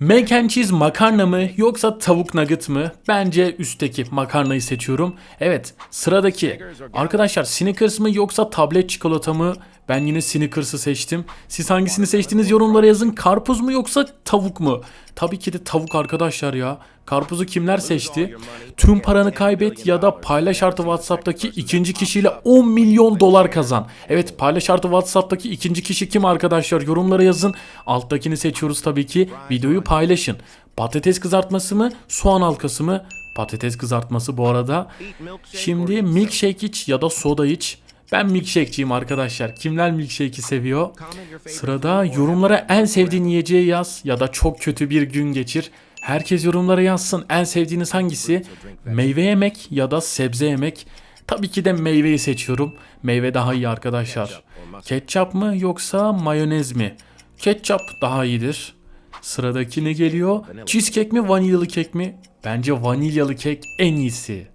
Mac and cheese makarna mı yoksa tavuk nugget mı? Bence üstteki makarnayı seçiyorum. Evet sıradaki arkadaşlar Snickers mı yoksa tablet çikolata mı? Ben yine Snickers'ı seçtim. Siz hangisini seçtiniz yorumlara yazın. Karpuz mu yoksa tavuk mu? Tabii ki de tavuk arkadaşlar ya. Karpuzu kimler seçti? Tüm paranı kaybet ya da paylaş artı WhatsApp'taki ikinci kişiyle 10 milyon dolar kazan. Evet paylaş artı WhatsApp'taki ikinci kişi kim arkadaşlar? Yorumlara yazın. Alttakini seçiyoruz tabii ki. Videoyu paylaşın. Patates kızartması mı? Soğan halkası mı? Patates kızartması bu arada. Şimdi milkshake iç ya da soda iç. Ben milkshake'ciyim arkadaşlar. Kimler milkshake'i seviyor? Sırada yorumlara en sevdiğin yiyeceği yaz ya da çok kötü bir gün geçir. Herkes yorumlara yazsın. En sevdiğiniz hangisi? Meyve yemek ya da sebze yemek? Tabii ki de meyveyi seçiyorum. Meyve daha iyi arkadaşlar. Ketçap mı yoksa mayonez mi? Ketçap daha iyidir. Sıradaki ne geliyor? Cheesecake mi vanilyalı kek mi? Bence vanilyalı kek en iyisi.